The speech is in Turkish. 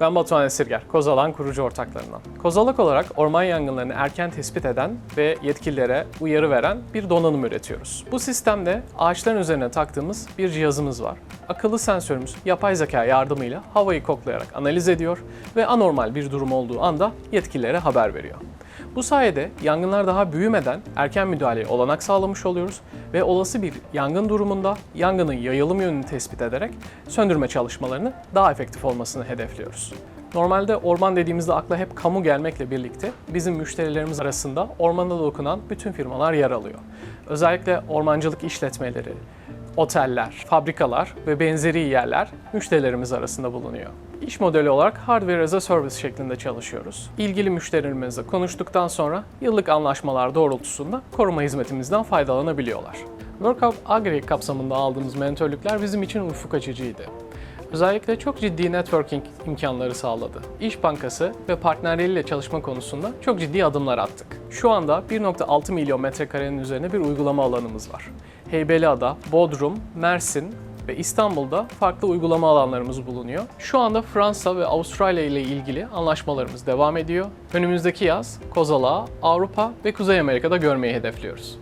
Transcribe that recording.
Ben Batuhan Esirger, Kozalak'ın kurucu ortaklarından. Kozalak olarak orman yangınlarını erken tespit eden ve yetkililere uyarı veren bir donanım üretiyoruz. Bu sistemde ağaçların üzerine taktığımız bir cihazımız var. Akıllı sensörümüz yapay zeka yardımıyla havayı koklayarak analiz ediyor ve anormal bir durum olduğu anda yetkililere haber veriyor. Bu sayede yangınlar daha büyümeden erken müdahaleye olanak sağlamış oluyoruz ve olası bir yangın durumunda yangının yayılım yönünü tespit ederek söndürme çalışmalarını daha efektif olmasını hedefliyoruz. Normalde orman dediğimizde akla hep kamu gelmekle birlikte bizim müşterilerimiz arasında ormanda dokunan bütün firmalar yer alıyor. Özellikle ormancılık işletmeleri, oteller, fabrikalar ve benzeri yerler müşterilerimiz arasında bulunuyor. İş modeli olarak hardware as a service şeklinde çalışıyoruz. İlgili müşterilerimizle konuştuktan sonra yıllık anlaşmalar doğrultusunda koruma hizmetimizden faydalanabiliyorlar. Workout Agri kapsamında aldığımız mentörlükler bizim için ufuk açıcıydı. Özellikle çok ciddi networking imkanları sağladı. İş Bankası ve partnerleriyle çalışma konusunda çok ciddi adımlar attık. Şu anda 1.6 milyon metrekarenin üzerine bir uygulama alanımız var. Heybeliada, Bodrum, Mersin ve İstanbul'da farklı uygulama alanlarımız bulunuyor. Şu anda Fransa ve Avustralya ile ilgili anlaşmalarımız devam ediyor. Önümüzdeki yaz Kozalağı Avrupa ve Kuzey Amerika'da görmeyi hedefliyoruz.